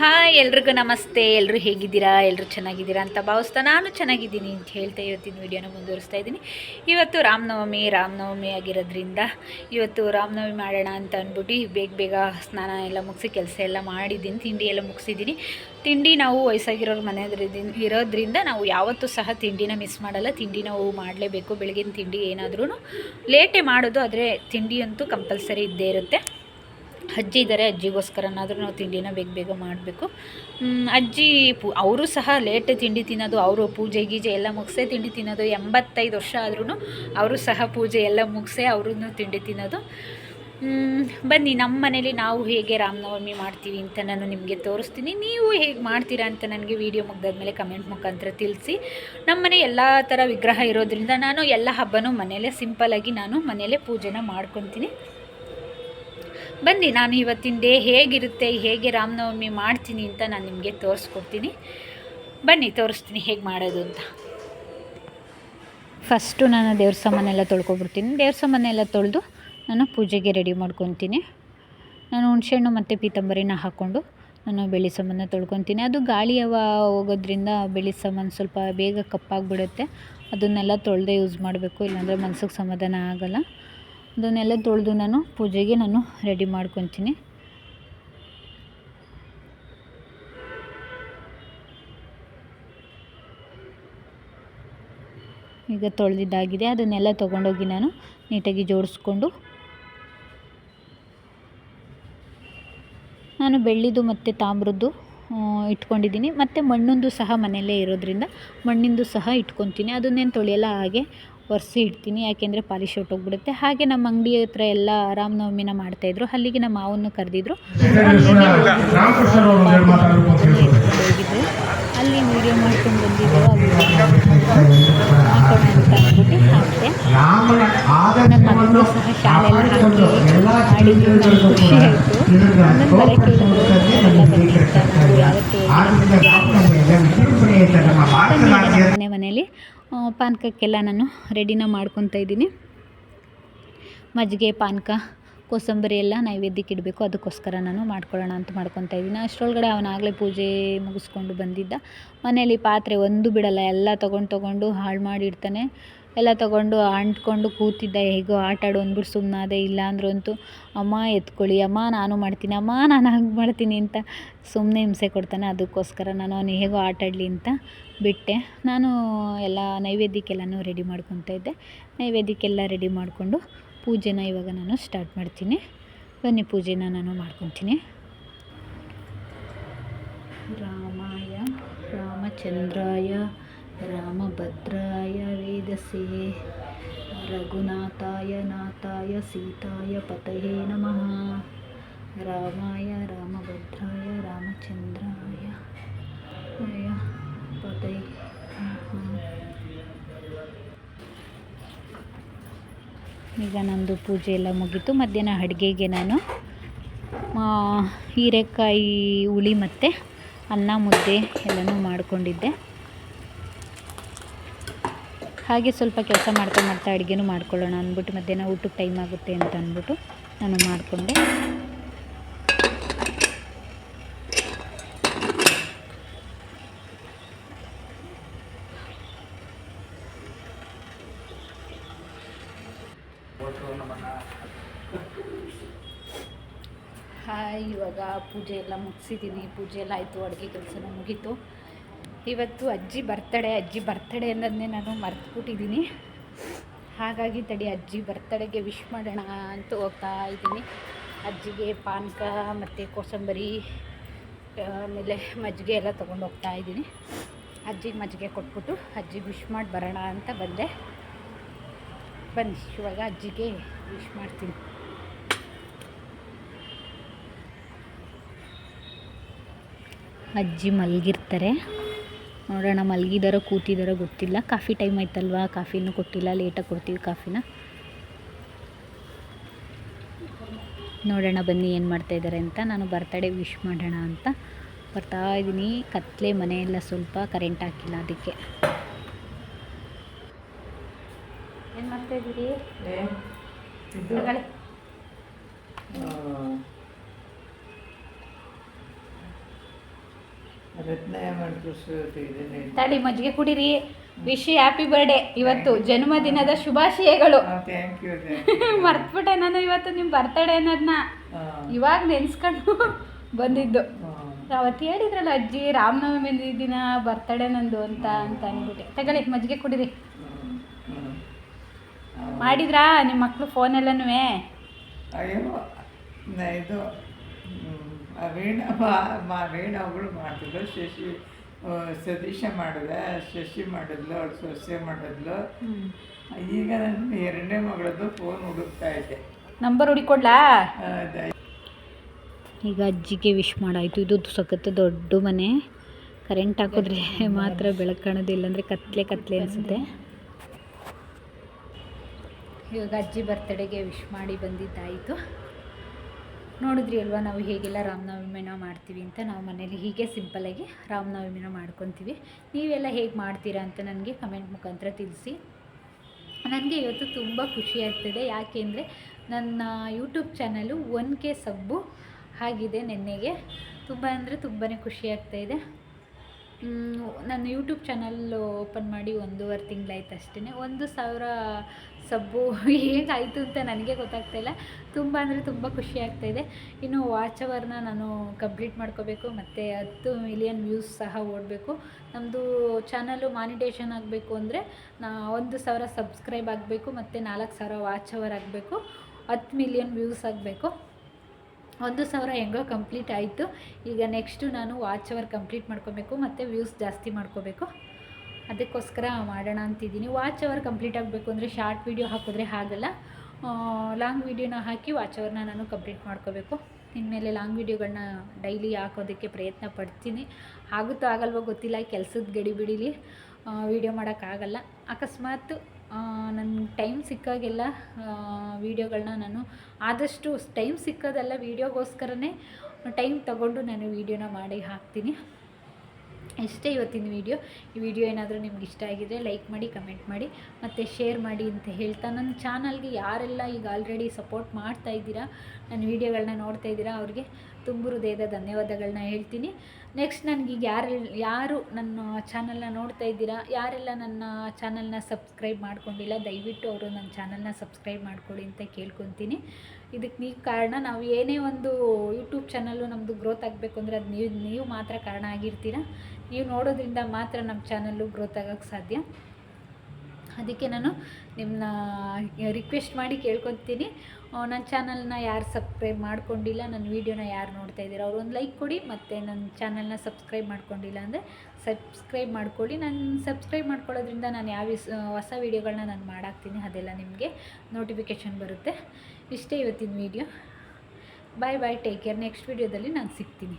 Hi ಎಲ್ರಿಗೂ ನಮಸ್ತೆ. ಎಲ್ಲರೂ ಹೇಗಿದ್ದೀರಾ? ಎಲ್ಲರೂ ಚೆನ್ನಾಗಿದ್ದೀರಾ ಅಂತ ಭಾವಿಸ್ತಾ ನಾನು ಚೆನ್ನಾಗಿದ್ದೀನಿ ಅಂತ ಹೇಳ್ತಾ ಇವತ್ತಿನ ವಿಡಿಯೋನ ಮುಂದುವರಿಸ್ತಾ ಇದ್ದೀನಿ. ಇವತ್ತು ರಾಮನವಮಿ ರಾಮನವಮಿ ಆಗಿರೋದ್ರಿಂದ ಇವತ್ತು ರಾಮನವಮಿ ಮಾಡೋಣ ಅಂತ ಅಂದ್ಬಿಟ್ಟು ಬೇಗ ಬೇಗ ಸ್ನಾನ ಎಲ್ಲ ಮುಗಿಸಿ ಕೆಲಸ ಎಲ್ಲ ಮಾಡಿದ್ದೀನಿ, ತಿಂಡಿ ಎಲ್ಲ ಮುಗಿಸಿದ್ದೀನಿ. ತಿಂಡಿ ನಾವು ವಯಸ್ಸಾಗಿರೋರು ಮನೆಯದ್ರಿಂದ ಇರೋದ್ರಿಂದ ನಾವು ಯಾವತ್ತೂ ಸಹ ತಿಂಡಿನ ಮಿಸ್ ಮಾಡಲ್ಲ. ತಿಂಡಿ ನಾವು ಮಾಡಲೇಬೇಕು. ಬೆಳಗಿನ ತಿಂಡಿ ಏನಾದ್ರೂ ಲೇಟೇ ಮಾಡೋದು, ಆದರೆ ತಿಂಡಿ ಅಂತೂ ಕಂಪಲ್ಸರಿ ಇದ್ದೇ ಇರುತ್ತೆ. ಅಜ್ಜಿ ಇದ್ದಾರೆ ಅಜ್ಜಿಗೋಸ್ಕರನಾದರೂ ನಾವು ತಿಂಡಿನ ಬೇಗ ಬೇಗ ಮಾಡಬೇಕು. ಅಜ್ಜಿ ಪೂ, ಅವರು ಸಹ ಲೇಟ್ ತಿಂಡಿ ತಿನ್ನೋದು, ಅವರು ಪೂಜೆ ಗೀಜೆ ಎಲ್ಲ ಮುಗಿಸೇ ತಿಂಡಿ ತಿನ್ನೋದು, ಎಂಬತ್ತೈದು ವರ್ಷ ಆದ್ರೂ ಅವರು ಸಹ ಪೂಜೆ ಎಲ್ಲ ಮುಗಿಸೇ ಅವ್ರೂ ತಿಂಡಿ ತಿನ್ನೋದು. ಬನ್ನಿ, ನಮ್ಮ ಮನೇಲಿ ನಾವು ಹೇಗೆ ರಾಮನವಮಿ ಮಾಡ್ತೀವಿ ಅಂತ ನಾನು ನಿಮಗೆ ತೋರಿಸ್ತೀನಿ. ನೀವು ಹೇಗೆ ಮಾಡ್ತೀರಾ ಅಂತ ನನಗೆ ವಿಡಿಯೋ ಮುಗ್ದಾದ್ಮೇಲೆ ಕಮೆಂಟ್ ಮುಖಾಂತರ ತಿಳಿಸಿ. ನಮ್ಮ ಮನೆ ಎಲ್ಲ ಥರ ವಿಗ್ರಹ ಇರೋದ್ರಿಂದ ನಾನು ಎಲ್ಲ ಹಬ್ಬನೂ ಮನೆಯಲ್ಲೇ ಸಿಂಪಲ್ಲಾಗಿ ನಾನು ಮನೆಯಲ್ಲೇ ಪೂಜೆನ ಮಾಡ್ಕೊತೀನಿ. ಬನ್ನಿ, ನಾನು ಇವತ್ತಿನ ಡೇ ಹೇಗಿರುತ್ತೆ, ಹೇಗೆ ರಾಮನವಮಿ ಮಾಡ್ತೀನಿ ಅಂತ ನಾನು ನಿಮಗೆ ತೋರಿಸ್ಕೊಡ್ತೀನಿ. ಬನ್ನಿ, ತೋರಿಸ್ತೀನಿ ಹೇಗೆ ಮಾಡೋದು ಅಂತ. ಫಸ್ಟು ನಾನು ದೇವ್ರ ಸಾಮಾನೆಲ್ಲ ತೊಳ್ಕೊಬಿಡ್ತೀನಿ. ದೇವ್ರ ಸಾಮಾನೆಲ್ಲ ತೊಳೆದು ನಾನು ಪೂಜೆಗೆ ರೆಡಿ ಮಾಡ್ಕೊತೀನಿ. ನಾನು ಹುಣಸೆಹಣ್ಣು ಮತ್ತು ಪೀತಂಬರಿನ ಹಾಕ್ಕೊಂಡು ನಾನು ಬೆಳ್ಳಿ ಸಾಮಾನ ತೊಳ್ಕೊತೀನಿ. ಅದು ಗಾಳಿ ಅವ ಹೋಗೋದ್ರಿಂದ ಬೆಳ್ಳಿ ಸಾಮಾನು ಸ್ವಲ್ಪ ಬೇಗ ಕಪ್ಪಾಗಿಬಿಡುತ್ತೆ. ಅದನ್ನೆಲ್ಲ ತೊಳೆದೇ ಯೂಸ್ ಮಾಡಬೇಕು, ಇಲ್ಲಾಂದರೆ ಮನ್ಸಿಗೆ ಸಮಾಧಾನ ಆಗೋಲ್ಲ. ಅದನ್ನೆಲ್ಲ ತೊಳೆದು ನಾನು ಪೂಜೆಗೆ ನಾನು ರೆಡಿ ಮಾಡ್ಕೊತೀನಿ. ಈಗ ತೊಳೆದಿದ್ದಾಗಿದೆ, ಅದನ್ನೆಲ್ಲ ತೊಗೊಂಡೋಗಿ ನಾನು ನೀಟಾಗಿ ಜೋಡಿಸ್ಕೊಂಡು ನಾನು ಬೆಳ್ಳಿದು ಮತ್ತು ತಾಮ್ರದ್ದು ಇಟ್ಕೊಂಡಿದ್ದೀನಿ. ಮತ್ತು ಮಣ್ಣೊಂದು ಸಹ ಮನೆಯಲ್ಲೇ ಇರೋದ್ರಿಂದ ಮಣ್ಣಿಂದು ಸಹ ಇಟ್ಕೊತೀನಿ. ಅದನ್ನೇನು ತೊಳೆಯಲ್ಲ ಹಾಗೆ ಒರೆಸಿ ಇಡ್ತೀನಿ ಯಾಕೆಂದರೆ ಪಾಲಿಶ್ ಹೊಟ್ಟೋಗ್ಬಿಡುತ್ತೆ ಹಾಗೆ ನಮ್ಮ ಅಂಗಡಿ ಹತ್ರ ಎಲ್ಲ ರಾಮನವಮಿನ ಮಾಡ್ತಾಯಿದ್ರು ಅಲ್ಲಿಗೆ ನಮ್ಮ ಮಾವನ್ನು ಕರೆದಿದ್ರು. ಅಲ್ಲಿ ವಿಡಿಯೋ ಮಾಡ್ಕೊಂಡು ಬಂದಿದ್ರು ಅಂತ ಅಂದ್ಬಿಟ್ಟು ಹಾಕಿದೆ ರಾಮನ ನಮ್ಮ ಮಗನಿಗೂ ಸಹ ಶಾಲೆಯಲ್ಲಿ ಹಾಕಿ ಎಲ್ಲ ಮಾಡಿದ್ದು ನನಗೆ ಖುಷಿ ಆಯಿತು ಒಂದೊಂದು ಬರ ಕೇಳಿದ್ರು ಎಲ್ಲ ಬಂದಿರ್ತಾರೆ ನಾವು ಯಾವತ್ತೂ ಆದ್ರಿಂದ ರಾಮನವಮಿಯ ವಿಜೃಂಭಣೆ ಅಂತ ನಮ್ಮ ಮನೆ ಮನೇಲಿ ಆ, ಪಾನಕಕ್ಕೆಲ್ಲ ನಾನು ರೆಡಿನ ಮಾಡ್ಕೊತಾ ಇದ್ದೀನಿ. ಮಜ್ಜಿಗೆ, ಪಾನಕ, ಕೋಸಂಬರಿ ಎಲ್ಲ ನೈವೇದ್ಯಕ್ಕೆ ಇಡಬೇಕು. ಅದಕ್ಕೋಸ್ಕರ ನಾನು ಮಾಡ್ಕೊಳ್ಳೋಣ ಅಂತ ಮಾಡ್ಕೊತಾ ಇದ್ದೀನಿ. ಅಷ್ಟರೊಳಗಡೆ ಅವನಾಗಲೇ ಪೂಜೆ ಮುಗಿಸ್ಕೊಂಡು ಬಂದಿದ್ದ. ಮನೇಲಿ ಪಾತ್ರೆ ಒಂದು ಬಿಡಲ್ಲ, ಎಲ್ಲ ತೊಗೊಂಡು ತೊಗೊಂಡು ಹಾಳು ಮಾಡಿಡ್ತಾನೆ. ಎಲ್ಲ ತಗೊಂಡು ಅಂಟ್ಕೊಂಡು ಕೂತಿದ್ದ, ಹೇಗೋ ಆಟ ಆಡು ಅಂದ್ಬಿಟ್ಟು ಸುಮ್ಮನಾದೆ ಇಲ್ಲ ಅಂದ್ರಂತೂ ಅಮ್ಮ, ಎತ್ಕೊಳ್ಳಿ, ಅಮ್ಮ, ನಾನು ಮಾಡ್ತೀನಿ, ಅಮ್ಮ, ನಾನು ಹಂಗೆ ಮಾಡ್ತೀನಿ ಅಂತ ಸುಮ್ಮನೆ ಹಿಂಸೆ ಕೊಡ್ತಾನೆ. ಅದಕ್ಕೋಸ್ಕರ ನಾನು ಅವನು ಹೇಗೋ ಆಟ ಆಡಲಿ ಅಂತ ಬಿಟ್ಟೆ. ನಾನು ಎಲ್ಲ ನೈವೇದ್ಯಕ್ಕೆಲ್ಲನೂ ರೆಡಿ ಮಾಡ್ಕೊತಾ ಇದ್ದೆ. ನೈವೇದ್ಯಕ್ಕೆಲ್ಲ ರೆಡಿ ಮಾಡಿಕೊಂಡು ಪೂಜೆನ ಇವಾಗ ನಾನು ಸ್ಟಾರ್ಟ್ ಮಾಡ್ತೀನಿ. ಬನ್ನಿ, ಪೂಜೆನ ನಾನು ಮಾಡ್ಕೊತೀನಿ ರಾಮಾಯ, ರಾಮಚಂದ್ರಾಯ ರಾಮಭದ್ರಾಯ ವೇದಸೆ ರಘುನಾಥಾಯ ನಾಥಾಯ ಸೀತಾಯ ಪತಯೇ ನಮಃ ರಾಮಾಯ ರಾಮಭದ್ರಾಯ ರಾಮಚಂದ್ರಾಯ ಪತಯೇ ಈಗ ನಂದು ಪೂಜೆ ಎಲ್ಲ ಮುಗೀತು. ಮಧ್ಯಾಹ್ನ ಅಡುಗೆಗೆ ನಾನು ಹೀರೆಕಾಯಿ, ಹುಳಿ ಮತ್ತು ಅನ್ನ ಮುದ್ದೆ ಎಲ್ಲನೂ ಮಾಡ್ಕೊಂಡಿದ್ದೆ. ಹಾಗೆ ಸ್ವಲ್ಪ ಕೆಲಸ ಮಾಡ್ತಾ ಮಾಡ್ತಾ ಅಡುಗೆನೂ ಮಾಡ್ಕೊಳ್ಳೋಣ ಅಂದ್ಬಿಟ್ಟು ಮಧ್ಯಾಹ್ನ ಊಟಕ್ಕೆ ಟೈಮ್ ಆಗುತ್ತೆ ಅಂತ ಅಂದ್ಬಿಟ್ಟು ನಾನು ಮಾಡಿಕೊಂಡೆ. ಹಾಯ್ ಇವಾಗ ಪೂಜೆ ಎಲ್ಲ ಮುಗಿಸಿದ್ದೀನಿ ಪೂಜೆ ಎಲ್ಲ ಆಯಿತು, ಅಡುಗೆ ಕೆಲಸನ ಮುಗೀತು. ಇವತ್ತು ಅಜ್ಜಿ ಬರ್ತಡೆ ಅಜ್ಜಿ ಬರ್ತಡೆ ಅನ್ನೋದನ್ನೇ ನಾನು ಮರ್ತುಬಿಟ್ಟಿದ್ದೀನಿ. ಹಾಗಾಗಿ ತಡಿ ಅಜ್ಜಿ ಬರ್ತಡೆಗೆ ವಿಶ್ ಮಾಡೋಣ ಅಂತ ಹೋಗ್ತಾ ಇದ್ದೀನಿ. ಅಜ್ಜಿಗೆ ಪಾನಕ ಮತ್ತು ಕೋಸಂಬರಿ ಆಮೇಲೆ ಮಜ್ಜಿಗೆ ಎಲ್ಲ ತೊಗೊಂಡು ಹೋಗ್ತಾ ಇದ್ದೀನಿ. ಅಜ್ಜಿಗೆ ಮಜ್ಜಿಗೆ ಕೊಟ್ಬಿಟ್ಟು ಅಜ್ಜಿಗೆ ವಿಶ್ ಮಾಡಿ ಬರೋಣ ಅಂತ ಬಂದೆ. ಬನ್ನಿ, ಇವಾಗ ಅಜ್ಜಿಗೆ ವಿಶ್ ಮಾಡ್ತೀನಿ. ಅಜ್ಜಿ ಮಲಗಿರ್ತಾರೆ. ನೋಡೋಣ ಮಲಗಿದಾರ ಕೂತಿದಾರ ಗೊತ್ತಿಲ್ಲ. ಕಾಫಿ ಟೈಮ್ ಆಯ್ತಲ್ವಾ? ಕಾಫಿನೂ ಕೊಟ್ಟಿಲ್ಲ ಲೇಟಾಗಿ ಕೊಡ್ತೀವಿ ಕಾಫಿನ. ನೋಡೋಣ ಬನ್ನಿ ಏನು ಮಾಡ್ತಾ ಇದ್ದಾರೆ ಅಂತ. ನಾನು ಬರ್ತಡೇ ವಿಶ್ ಮಾಡೋಣ ಅಂತ. ಬರ್ತಾ ಇದ್ದೀನಿ. ಕತ್ಲೆ ಮನೆಯೆಲ್ಲ ಸ್ವಲ್ಪ ಕರೆಂಟ್ ಹಾಕಿಲ್ಲ ಅದಕ್ಕೆ. ಏನು ಮಾಡ್ತಾ ಇದ್ದೀರಿ ತಗೊಳ್ಳಿ. ರತ್ನಾಯ ಮಾಡಿಕೊಡ್ತೀನಿ ತಡಿ ಮಜ್ಜಿಗೆ ಕುಡೀರಿ. ವಿಶ್ ಹ್ಯಾಪಿ ಬರ್ಡೇ ಇವತ್ತು ಜನ್ಮದಿನದ ಶುಭಾಶಯಗಳು. ಮರ್ತ್ಬಿಟ್ಟೆ ನಾನು ಇವತ್ತು ನಿಮ್ಮ ಬರ್ತಡೆ ಅನ್ನೋದನ್ನ ಇವಾಗ ನೆನ್ಸ್ಕೊಂಡು ಬಂದಿದ್ದು. ಅವತ್ತು ಹೇಳಿದ್ರಲ್ಲ ಅಜ್ಜಿ ರಾಮನವಮಿ ದಿನ ಬರ್ತಡೆ ನಂದು ಅಂತ ಅಂತ ಅಂದ್ಬಿಟ್ಟೆ. ತಗೊಳ್ಳಿ ಮಜ್ಜಿಗೆ ಕುಡೀರಿ. ಮಾಡಿದ್ರಾ? ನಿಮ್ಮ ಮಕ್ಕಳು ಫೋನೆಲ್ಲನೂ ಅಯ್ಯೋ ನ ಇದು ವೀಣಾ ಮಾ ಅವಳು ಮಾಡಿದ್ಲು ಶಶಿ ಸತೀಶ ಮಾಡಿದೆ ಶಶಿ ಮಾಡಿದ್ಲು ಅವಳು ಸೊಸೆ ಮಾಡಿದ್ಲು. ಈಗ ನನ್ನ ಎರಡನೇ ಮಗಳದ್ದು ಫೋನ್ ಹುಡುಕ್ತಾ ಇದ್ದೆ ನಂಬರ್ ಹುಡುಕೊಡ್ಲಾ? ಈಗ ಅಜ್ಜಿಗೆ ವಿಶ್ ಮಾಡಾಯಿತು. ಇದು ಸಖತ್ ದೊಡ್ಡ ಮನೆ. ಕರೆಂಟ್ ಹಾಕಿದ್ರೆ ಮಾತ್ರ ಬೆಳಕು ಕಾಣೋದಿಲ್ಲ ಅಂದರೆ ಕತ್ಲೆ ಕತ್ಲೆ ಅನಿಸುತ್ತೆ. ಇವಾಗ ಅಜ್ಜಿ ಬರ್ತಡೆಗೆ ವಿಶ್ ಮಾಡಿ ಬಂದಿದ್ದಾಯಿತು. ನೋಡಿದ್ರಿ ಅಲ್ವಾ, ನಾವು ಹೇಗೆಲ್ಲ ರಾಮನವಮಿನ ಮಾಡ್ತೀವಿ ಅಂತ? ನಾವು ಮನೇಲಿ ಹೀಗೆ ಸಿಂಪಲಾಗಿ ರಾಮನವಮಿನ ಮಾಡ್ಕೊತೀವಿ. ನೀವೆಲ್ಲ ಹೇಗೆ ಮಾಡ್ತೀರಾ ಅಂತ ನನಗೆ ಕಮೆಂಟ್ ಮುಖಾಂತರ ತಿಳಿಸಿ. ನನಗೆ ಇವತ್ತು ತುಂಬ ಖುಷಿ ಆಗ್ತಿದೆ. ಯಾಕೆಂದರೆ ನನ್ನ YouTube channel one K sub ಆಗಿದೆ ನೆನ್ನೆಗೆ. ತುಂಬ ಅಂದರೆ ತುಂಬಾ ಖುಷಿ ಆಗ್ತಾಯಿದೆ ನನ್ನ ಯೂಟ್ಯೂಬ್ ಚಾನಲ್ ಓಪನ್ ಮಾಡಿ ಒಂದೂವರೆ ತಿಂಗಳಾಯ್ತು ಅಷ್ಟೇ ಒಂದು ಸಾವಿರ ಸಬ್ಬು ಹೇಗಾಯಿತು ಅಂತ ನನಗೆ ಗೊತ್ತಾಗ್ತಾಯಿಲ್ಲ ತುಂಬ ಅಂದರೆ ತುಂಬ ಖುಷಿ ಆಗ್ತಾಯಿದೆ ಇನ್ನು ವಾಚ್ ಅವರ್ನ ನಾನು ಕಂಪ್ಲೀಟ್ ಮಾಡ್ಕೋಬೇಕು. ಮತ್ತು ಹತ್ತು ಮಿಲಿಯನ್ ವ್ಯೂಸ್ ಸಹ ಓಡಬೇಕು. ನಮ್ಮದು ಚಾನಲು ಮಾನಿಟೇಷನ್ ಆಗಬೇಕು ಅಂದರೆ ನಾ ಒಂದು ಸಾವಿರ ಸಬ್ಸ್ಕ್ರೈಬ್ ಆಗಬೇಕು. ಮತ್ತು ನಾಲ್ಕು ಸಾವಿರ ವಾಚ್ ಅವರ್ ಆಗಬೇಕು. ಹತ್ತು ಮಿಲಿಯನ್ ವ್ಯೂಸ್ ಆಗಬೇಕು. ಒಂದು ಸಾವಿರ ಹೆಂಗೋ ಕಂಪ್ಲೀಟ್ ಆಯಿತು. ಈಗ ನೆಕ್ಸ್ಟು ನಾನು ವಾಚ್ ಅವರ್ ಕಂಪ್ಲೀಟ್ ಮಾಡ್ಕೋಬೇಕು, ಮತ್ತು ವ್ಯೂಸ್ ಜಾಸ್ತಿ ಮಾಡ್ಕೋಬೇಕು. ಅದಕ್ಕೋಸ್ಕರ ಮಾಡೋಣ ಅಂತಿದ್ದೀನಿ. ವಾಚ್ ಅವರ್ ಕಂಪ್ಲೀಟ್ ಆಗಬೇಕು ಅಂದರೆ ಶಾರ್ಟ್ ವೀಡಿಯೋ ಹಾಕಿದ್ರೆ ಆಗಲ್ಲ. ಲಾಂಗ್ ವೀಡಿಯೋನ ಹಾಕಿ ವಾಚ್ ಅವರ್ನ ನಾನು ಕಂಪ್ಲೀಟ್ ಮಾಡ್ಕೋಬೇಕು. ಇನ್ಮೇಲೆ ಲಾಂಗ್ ವೀಡಿಯೋಗಳನ್ನ ಡೈಲಿ ಹಾಕೋದಕ್ಕೆ ಪ್ರಯತ್ನ ಪಡ್ತೀನಿ. ಆಗುತ್ತೋ ಆಗಲ್ವೋ ಗೊತ್ತಿಲ್ಲ, ಕೆಲಸದ ಗಡಿಬಿಡಿಲಿ ವೀಡಿಯೋ ಮಾಡೋಕ್ಕಾಗಲ್ಲ ಅಕಸ್ಮಾತ್ ನನ್ನ ಟೈಮ್ ಸಿಕ್ಕಾಗೆಲ್ಲ ವೀಡಿಯೋಗಳನ್ನ ನಾನು ಆದಷ್ಟು ಟೈಮ್ ಸಿಕ್ಕೋದೆಲ್ಲ ವೀಡಿಯೋಗೋಸ್ಕರನೇ ಟೈಮ್ ತಗೊಂಡು ನಾನು ವೀಡಿಯೋನ ಮಾಡಿ ಹಾಕ್ತೀನಿ. ಇಷ್ಟೇ ಇವತ್ತಿನ ವಿಡಿಯೋ, ಈ ವಿಡಿಯೋ ಏನಾದರೂ ನಿಮ್ಗೆ ಇಷ್ಟ ಆಗಿದೆ ಲೈಕ್ ಮಾಡಿ, ಕಮೆಂಟ್ ಮಾಡಿ, ಮತ್ತು ಶೇರ್ ಮಾಡಿ ಅಂತ ಹೇಳ್ತಾ ನನ್ನ ಚಾನಲ್ಗೆ ಯಾರೆಲ್ಲ ಈಗ ಆಲ್ರೆಡಿ ಸಪೋರ್ಟ್ ಮಾಡ್ತಾ ಇದ್ದೀರಾ, ನನ್ನ ವೀಡಿಯೋಗಳನ್ನ ನೋಡ್ತಾ ಇದ್ದೀರಾ, ಅವ್ರಿಗೆ ತುಂಬ ಹೃದಯದ ಧನ್ಯವಾದಗಳನ್ನ ಹೇಳ್ತೀನಿ. ನೆಕ್ಸ್ಟ್ ನನಗೀಗ ಯಾರು ಯಾರು ನನ್ನ ಚಾನಲ್ನ ನೋಡ್ತಾ ಇದ್ದೀರಾ? ಯಾರೆಲ್ಲ ನನ್ನ ಚಾನಲ್ನ ಸಬ್ಸ್ಕ್ರೈಬ್ ಮಾಡ್ಕೊಂಡಿಲ್ಲ, ದಯವಿಟ್ಟು ಅವರು ನನ್ನ ಚಾನಲ್ನ ಸಬ್ಸ್ಕ್ರೈಬ್ ಮಾಡ್ಕೊಳ್ಳಿ ಅಂತ ಕೇಳ್ಕೊತೀನಿ. ಇದಕ್ಕೆ ನೀವು ಕಾರಣ, ನಾವು ಏನೇ ಒಂದು ಯೂಟ್ಯೂಬ್ ಚಾನಲ್ಲು ನಮ್ಮದು ಗ್ರೋತ್ ಆಗಬೇಕು ಅಂದರೆ ಅದು ನೀವು ನೀವು ಮಾತ್ರ ಕಾರಣ ಆಗಿರ್ತೀರ? ನೀವು ನೋಡೋದ್ರಿಂದ ಮಾತ್ರ ನಮ್ಮ ಚಾನಲ್ಲು ಗ್ರೋತ್ ಆಗೋಕ್ಕೆ ಸಾಧ್ಯ. ಅದಕ್ಕೆ ನಾನು ನಿಮ್ಮನ್ನ ರಿಕ್ವೆಸ್ಟ್ ಮಾಡಿ ಕೇಳ್ಕೊತೀನಿ. ನನ್ನ ಚಾನಲ್ನ ಯಾರು ಸಬ್ಸ್ಕ್ರೈಬ್ ಮಾಡ್ಕೊಂಡಿಲ್ಲ ನನ್ನ ವೀಡಿಯೋನ ಯಾರು ನೋಡ್ತಾ ಇದ್ದೀರಾ, ಅವ್ರು ಒಂದು ಲೈಕ್ ಕೊಡಿ, ಮತ್ತು ನನ್ನ ಚಾನಲ್ನ ಸಬ್ಸ್ಕ್ರೈಬ್ ಮಾಡ್ಕೊಂಡಿಲ್ಲ ಅಂದರೆ ಸಬ್ಸ್ಕ್ರೈಬ್ ಮಾಡ್ಕೊಳ್ಳಿ. ನಾನು ಸಬ್ಸ್ಕ್ರೈಬ್ ಮಾಡ್ಕೊಳ್ಳೋದ್ರಿಂದ ನಾನು ಯಾವ ಹೊಸ ವೀಡಿಯೋಗಳನ್ನ ನಾನು ಮಾಡಾಕ್ತೀನಿ, ಅದೆಲ್ಲ ನಿಮಗೆ ನೋಟಿಫಿಕೇಷನ್ ಬರುತ್ತೆ. ಇಷ್ಟೇ ಇವತ್ತಿನ video bye bye take care next ವೀಡಿಯೋದಲ್ಲಿ ನಾನು ಸಿಗ್ತೀನಿ.